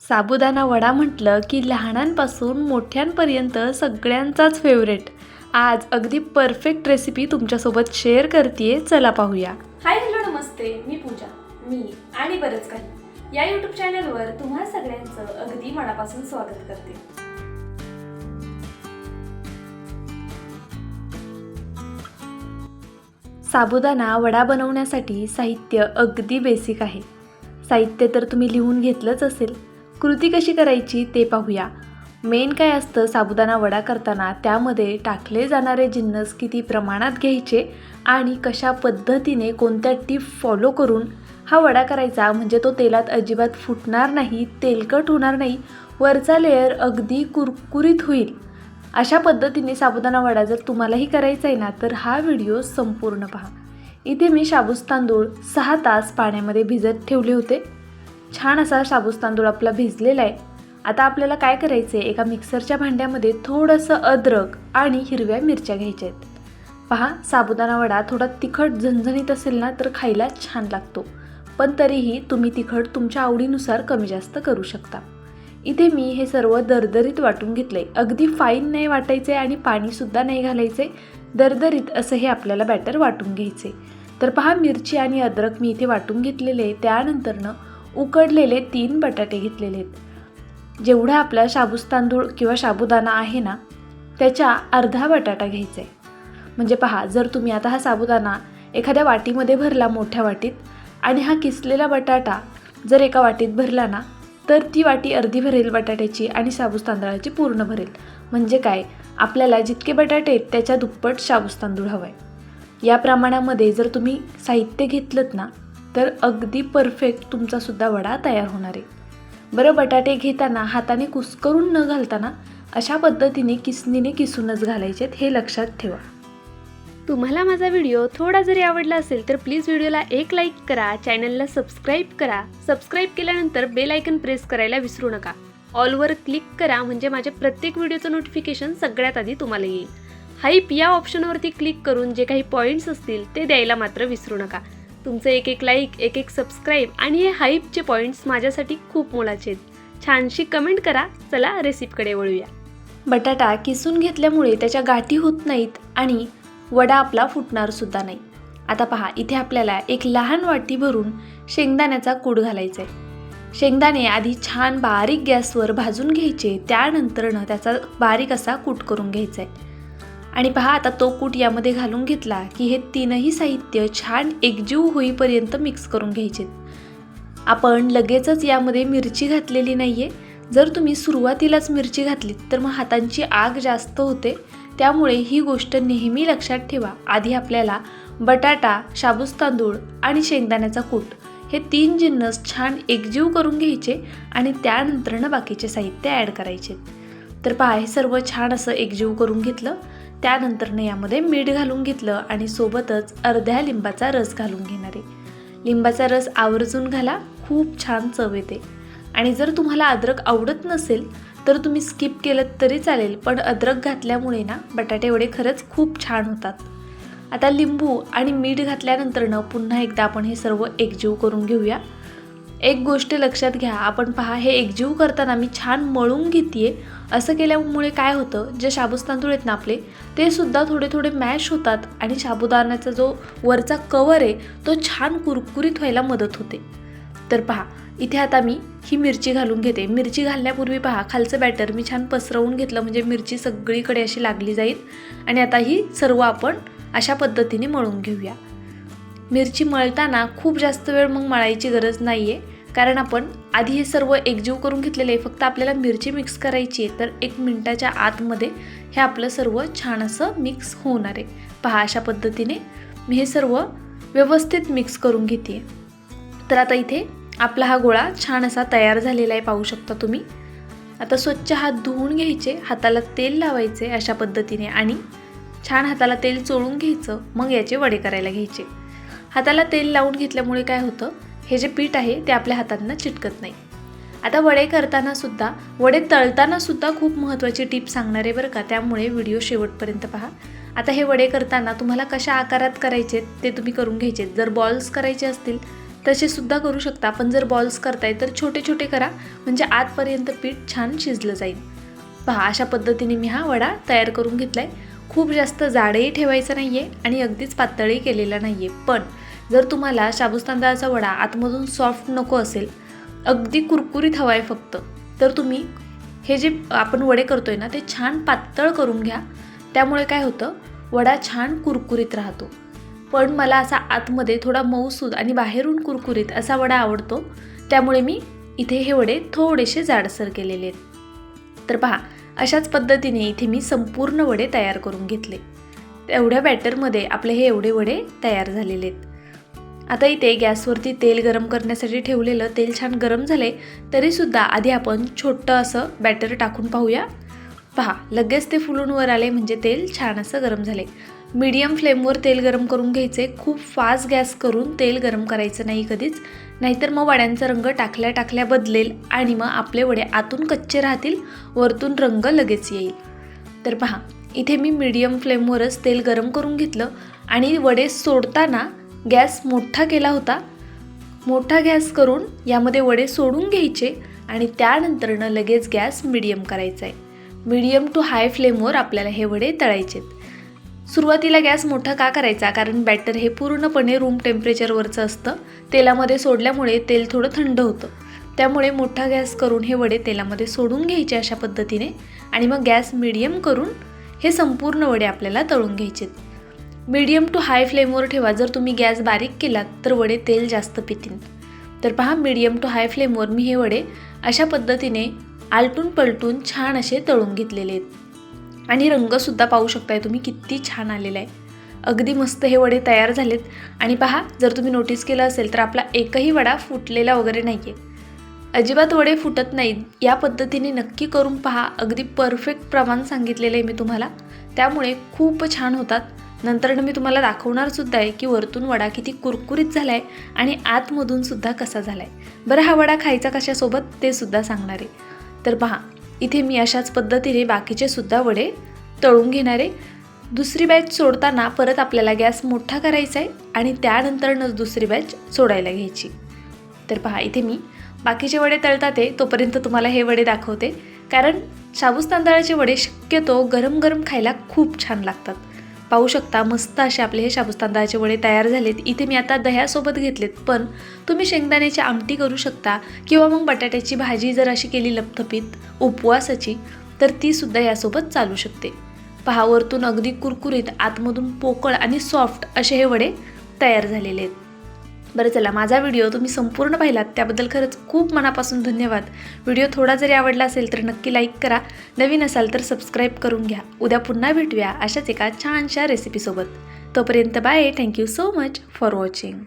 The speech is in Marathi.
साबुदाणा वडा म्हटलं की लहानांपासून मोठ्यांपर्यंत सगळ्यांचाच फेवरेट आज अगदी परफेक्ट रेसिपी तुमच्यासोबत शेअर करते चला पाहूया. हाय हॅलो नमस्ते. मी पूजा. मी आणि बरंच काही. या यूट्यूब चॅनलवर तुम्हा सगळ्यांचं अगदी मनापासून स्वागत करते. साबुदाणा वडा बनवण्यासाठी साहित्य अगदी बेसिक आहे. साहित्य तर तुम्ही लिहून घेतलंच असेल. कृती कशी करायची ते पाहूया. मेन काय असतं साबुदाणा वडा करताना त्यामध्ये टाकले जाणारे जिन्नस किती प्रमाणात घ्यायचे आणि कशा पद्धतीने कोणत्या टीप फॉलो करून हा वडा करायचा म्हणजे तो तेलात अजिबात फुटणार नाही तेलकट होणार नाही वरचा लेअर अगदी कुरकुरीत होईल. अशा पद्धतीने साबुदाणा वडा जर तुम्हालाही करायचा आहे ना तर हा व्हिडिओ संपूर्ण पहा. इथे मी शाबूस तांदूळ सहा तास पाण्यामध्ये भिजत ठेवले होते. छान असा शाबूस तांदूळ आपला भिजलेला आहे. आता आपल्याला काय करायचं आहे एका मिक्सरच्या भांड्यामध्ये थोडंसं अद्रक आणि हिरव्या मिरच्या घ्यायच्या आहेत. पहा साबुदाणा वडा थोडा तिखट झणझणीत असेल ना तर खायला छान लागतो. पण तरीही तुम्ही तिखट तुमच्या आवडीनुसार कमी जास्त करू शकता. इथे मी हे सर्व दरदरीत वाटून घेतले अगदी फाईन नाही वाटायचे आणि पाणीसुद्धा नाही घालायचे दरदरीत असं हे आपल्याला बॅटर वाटून घ्यायचे तर पहा मिरची आणि अद्रक मी इथे वाटून घेतलेले त्यानंतरनं उकडलेले तीन बटाटे घेतलेले आहेत. जेवढा आपला शाबूस तांदूळ किंवा साबुदाणा आहे ना त्याच्या अर्धा बटाटा घ्यायचा आहे. म्हणजे पहा जर तुम्ही आता हा साबुदाणा एखाद्या वाटीमध्ये भरला मोठ्या वाटीत आणि हा किसलेला बटाटा जर एका वाटीत भरला ना तर ती वाटी अर्धी भरेल बटाट्याची आणि साबूस तांदळाची पूर्ण भरेल. म्हणजे काय? आपल्याला जितके बटाटे आहेत त्याच्या दुप्पट शाबूस तांदूळ हवा आहे या प्रमाणामध्ये जर तुम्ही साहित्य घेतलं ना तर अगदी परफेक्ट तुमचासुद्धा वडा तयार होणार आहे. बरं बटाटे घेताना हाताने कुस्करून न घालताना अशा पद्धतीने किसनीने किसूनच घालायचेत हे लक्षात ठेवा. तुम्हाला माझा व्हिडिओ थोडा जरी आवडला असेल तर प्लीज व्हिडिओला एक लाईक करा चॅनलला सबस्क्राईब करा. सबस्क्राईब केल्यानंतर बेल आयकन प्रेस करायला विसरू नका. ऑलवर क्लिक करा म्हणजे माझ्या प्रत्येक व्हिडिओचं नोटिफिकेशन सगळ्यात आधी तुम्हाला येईल. हाईप या ऑप्शनवरती क्लिक करून जे काही पॉईंट्स असतील ते द्यायला मात्र विसरू नका. तुमचं एक एक लाईक एक एक सबस्क्राईब आणि हे हाईपचे पॉईंट्स माझ्यासाठी खूप मोलाचे आहेत. छानशी कमेंट करा. चला रेसिपीकडे वळूया. बटाटा किसून घेतल्यामुळे त्याच्या गाठी होत नाहीत आणि वडा आपला फुटणार सुद्धा नाही. आता पहा इथे आपल्याला एक लहान वाटी भरून शेंगदाण्याचा कूड घालायचा आहे शेंगदाणे आधी छान बारीक गॅसवर भाजून घ्यायचे. त्यानंतरनं त्याचा बारीक असा कूट करून घ्यायचा आहे आणि पहा आता तो कूट यामध्ये घालून घेतला की हे तीनही साहित्य छान एकजीव होईपर्यंत मिक्स करून घ्यायचे. आपण लगेचच यामध्ये मिरची घातलेली नाही आहे जर तुम्ही सुरुवातीलाच मिरची घातलीत तर मग हातांची आग जास्त होते. त्यामुळे ही गोष्ट नेहमी लक्षात ठेवा. आधी आपल्याला बटाटा शाबूस तांदूळ आणि शेंगदाण्याचा कूट हे तीन जिन्नस छान एकजीव करून घ्यायचे आणि त्यानंतरनं बाकीचे साहित्य ॲड करायचे. तर पहा हे सर्व छान असं एकजीव करून घेतलं. त्यानंतरनं यामध्ये मीठ घालून घेतलं आणि सोबतच अर्ध्या लिंबाचा रस घालून घेणार आहे. लिंबाचा रस आवर्जून घाला खूप छान चव येते. आणि जर तुम्हाला अद्रक आवडत नसेल तर तुम्ही स्किप केलं तरी चालेल पण अद्रक घातल्यामुळे ना बटाटे वडे खरंच खूप छान होतात. आता लिंबू आणि मीठ घातल्यानंतरनं पुन्हा एकदा आपण हे सर्व एकजीव करून घेऊया. एक गोष्ट लक्षात घ्या आपण पहा हे एकजीव करताना मी छान मळून घेते असं केल्यामुळे काय होतं जे शाबूस तांदूळ आहेत ना आपले ते सुद्धा थोडे थोडे मॅश होतात आणि शाबुदानाचा जो वरचा कवर आहे तो छान कुरकुरीत व्हायला मदत होते. तर पहा इथे आता मी ही मिरची घालून घेते. मिरची घालण्यापूर्वी पहा खालचं बॅटर मी छान पसरवून घेतलं म्हणजे मिरची सगळीकडे अशी लागली जाईल. आणि आता ही सर्व आपण अशा पद्धतीने मळून घेऊया. मिरची मळताना खूप जास्त वेळ मग मळायची गरज नाही आहे कारण आपण आधी हे सर्व एकजीव करून घेतलेले आहे. फक्त आपल्याला मिरची मिक्स करायची आहे. तर एक मिनटाच्या आतमध्ये हे आपलं सर्व छान असं मिक्स होणार आहे. पहा अशा पद्धतीने मी हे सर्व व्यवस्थित मिक्स करून घेते तर आता इथे आपला हा गोळा छान असा तयार झालेला आहे. पाहू शकता तुम्ही. आता स्वच्छ हात धुवून घ्यायचे. हाताला तेल लावायचे अशा पद्धतीने आणि छान हाताला तेल चोळून घ्यायचं. मग याचे वडे करायला घ्यायचे. हाताला तेल लावून घेतल्यामुळे काय होतं? हे जे पीठ आहे ते आपल्या हातांना चिटकत नाही. आता वडे करताना सुद्धा वडे तळताना सुद्धा खूप महत्त्वाची टीप सांगणार आहे बरं का? त्यामुळे व्हिडिओ शेवटपर्यंत पहा. आता हे वडे करताना तुम्हाला कशा आकारात करायचे ते तुम्ही करून घ्यायचे. जर बॉल्स करायचे असतील तसे सुद्धा करू शकता. पण जर बॉल्स करताय तर छोटे छोटे करा. म्हणजे आतपर्यंत पीठ छान शिजलं जाईल. पहा अशा पद्धतीने मी हा वडा तयार करून घेतला आहे खूप जास्त जाडही ठेवायचं नाही आहे आणि अगदीच पातळही केलेला नाही आहे पण जर तुम्हाला शाबूस तांदळाचा वडा आतमधून सॉफ्ट नको असेल अगदी कुरकुरीत हवा आहे फक्त तर तुम्ही हे जे आपण वडे करतोय ना ते छान पातळ करून घ्या. त्यामुळे काय होतं वडा छान कुरकुरीत राहतो. पण मला असा आतमध्ये थोडा मऊसूद आणि बाहेरून कुरकुरीत असा वडा आवडतो त्यामुळे मी इथे हे वडे थोडेसे जाडसर केलेले आहेत. तर पहा अशाच पद्धतीने इथे मी संपूर्ण वडे तयार करून घेतले. एवढ्या बॅटरमध्ये आपले हे एवढे वडे तयार झालेले आहेत. आता इथे गॅसवरती तेल गरम करण्यासाठी ठेवलेलं तेल छान गरम झाले तरीसुद्धा आधी आपण छोटं असं बॅटर टाकून पाहूया. पहा लगेच ते फुलून वर आले म्हणजे तेल छान असं गरम झाले मीडियम फ्लेमवर तेल गरम करून घ्यायचे. खूप फास्ट गॅस करून तेल गरम करायचं नाही कधीच. नाहीतर मग वड्यांचा रंग टाकल्या टाकल्या बदलेल आणि मग आपले वडे आतून कच्चे राहतील वरतून रंग लगेच येईल. तर पहा इथे मी मीडियम फ्लेमवरच तेल गरम करून घेतलं आणि वडे सोडताना गॅस मोठा केला होता. मोठा गॅस करून यामध्ये वडे सोडून घ्यायचे आणि त्यानंतरनं लगेच गॅस मिडियम करायचा आहे मिडियम टू हाय फ्लेमवर आपल्याला हे वडे तळायचेत. सुरुवातीला गॅस मोठा का करायचा? कारण बॅटर हे पूर्णपणे रूम टेम्परेचरवरचं असतं. तेलामध्ये सोडल्यामुळे तेल थोडं थंड होतं. त्यामुळे मोठा गॅस करून हे वडे तेलामध्ये सोडून घ्यायचे अशा पद्धतीने आणि मग गॅस मिडियम करून हे संपूर्ण वडे आपल्याला तळून घ्यायचे. मीडियम टू हाय फ्लेमवर ठेवा. जर तुम्ही गॅस बारीक केलात तर वडे तेल जास्त पितील. तर पहा मीडियम टू हाय फ्लेमवर मी हे वडे अशा पद्धतीने आलटून पलटून छान असे तळून घेतलेले आहेत. आणि रंगसुद्धा पाहू शकताय तुम्ही किती छान आलेला आहे. अगदी मस्त हे वडे तयार झालेत. आणि पहा जर तुम्ही नोटीस केलं असेल तर आपला एकही वडा फुटलेला वगैरे नाही आहे अजिबात वडे फुटत नाहीत. या पद्धतीने नक्की करून पहा. अगदी परफेक्ट प्रमाण सांगितलेलं आहे मी तुम्हाला. त्यामुळे खूप छान होतात. नंतर मी तुम्हाला दाखवणार सुद्धा आहे की वरतून वडा किती कुरकुरीत झाला आहे आणि आतमधून सुद्धा कसा झाला आहे बरं हा वडा खायचा कशासोबत? ते सुद्धा सांगणार आहे. तर पहा इथे मी अशाच पद्धतीने बाकीचे सुद्धा वडे तळून घेणार. आहे दुसरी बॅच सोडताना परत आपल्याला गॅस मोठा करायचा आहे आणि त्यानंतरनंच दुसरी बॅच सोडायला घ्यायची. तर पहा इथे मी बाकीचे वडे तळतात आहे तोपर्यंत तुम्हाला हे वडे दाखवते. कारण शाबूस तांदळाचे वडे शक्यतो गरम गरम खायला खूप छान लागतात. पाहू शकता मस्त असे आपले हे शाबूस तांदळाचे वडे तयार झालेत. इथे मी आता दह्यासोबत घेतलेत. पण तुम्ही शेंगदाण्याची आमटी करू शकता किंवा मग बटाट्याची भाजी जर अशी केली लपथपीत उपवासाची तर ती सुद्धा यासोबत चालू शकते. पहा वरतून अगदी कुरकुरीत आतमधून पोकळ आणि सॉफ्ट असे हे वडे तयार झालेले आहेत. बरं चला माझा व्हिडिओ तुम्ही संपूर्ण पाहिलात त्याबद्दल खरंच खूप मनापासून धन्यवाद. व्हिडिओ थोडा जरी आवडला असेल तर नक्की लाईक करा नवीन असाल तर सबस्क्राईब करून घ्या. उद्या पुन्हा भेटूया अशाच एका छानशा रेसिपीसोबत. तोपर्यंत bye thank you so much for watching.